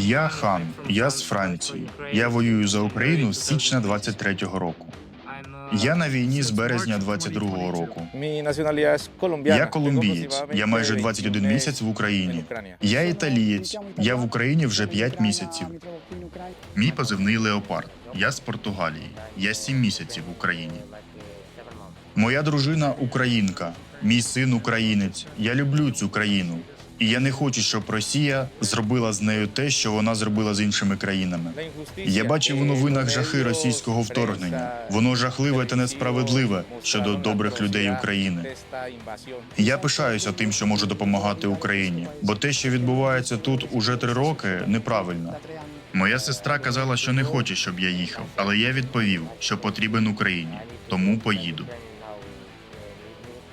Я хан, я з Франції. Я воюю за Україну з січня 23-го року. Я на війні з березня 22-го року. Я колумбієць. Я майже 21 місяць в Україні. Я італієць. Я в Україні вже 5 місяців. Мій позивний Леопард. Я з Португалії. Я 7 місяців в Україні. Моя дружина українка, мій син українець. Я люблю цю країну. І я не хочу, щоб Росія зробила з нею те, що вона зробила з іншими країнами. Я бачив у новинах жахи російського вторгнення. Воно жахливе та несправедливе щодо добрих людей України. Я пишаюся тим, що можу допомагати Україні, бо те, що відбувається тут уже три роки, неправильно. Моя сестра казала, що не хоче, щоб я їхав, але я відповів, що потрібен Україні, тому поїду.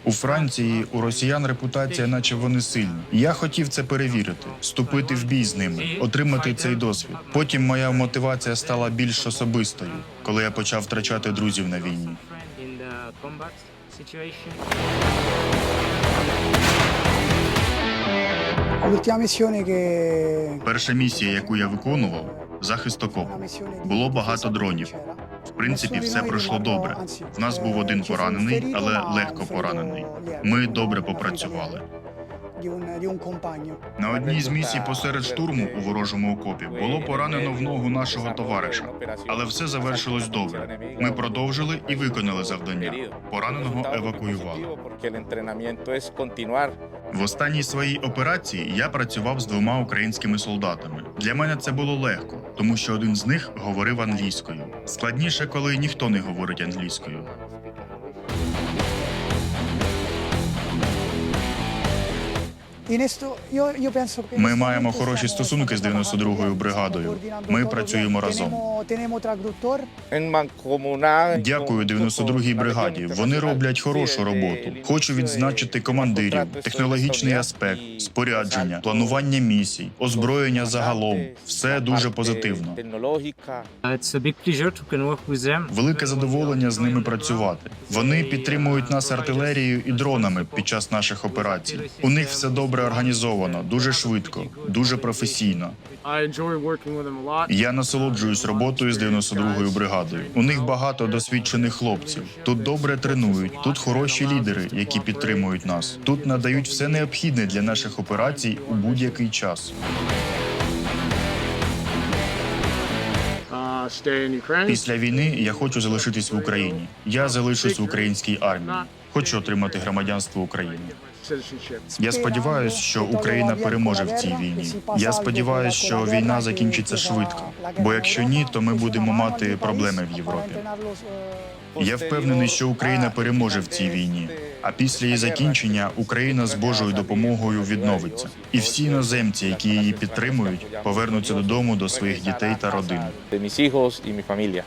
У Франції у росіян репутація, наче вони сильні. Я хотів це перевірити, вступити в бій з ними, отримати цей досвід. Потім моя мотивація стала більш особистою, коли я почав втрачати друзів на війні. Перша місія, яку я виконував, захист окопу. Було багато дронів. В принципі, все пройшло добре. У нас був один поранений, але легко поранений. Ми добре попрацювали. На одній з місій посеред штурму у ворожому окопі було поранено в ногу нашого товариша, але все завершилось добре. Ми продовжили і виконали завдання. Пораненого евакуювали. В останній своїй операції я працював з двома українськими солдатами. Для мене це було легко, тому що один з них говорив англійською. Складніше, коли ніхто не говорить англійською. Ми маємо хороші стосунки з 92-ю бригадою. Ми працюємо разом. Дякую 92-й бригаді. Вони роблять хорошу роботу. Хочу відзначити командирів, технологічний аспект, спорядження, планування місій, озброєння загалом. Все дуже позитивно. Велике задоволення з ними працювати. Вони підтримують нас артилерією і дронами під час наших операцій. У них все добре організовано, дуже швидко, дуже професійно. Я насолоджуюсь роботою з 92-ю бригадою. У них багато досвідчених хлопців. Тут добре тренують, тут хороші лідери, які підтримують нас. Тут надають все необхідне для наших операцій у будь-який час. Uh. Після війни я хочу залишитись в Україні. Я залишусь в українській армії. Хочу отримати громадянство України. Я сподіваюся, що Україна переможе в цій війні. Я сподіваюся, що війна закінчиться швидко. Бо якщо ні, то ми будемо мати проблеми в Європі. Я впевнений, що Україна переможе в цій війні. А після її закінчення Україна з Божою допомогою відновиться, і всі іноземці, які її підтримують, повернуться додому до своїх дітей та родин. De mis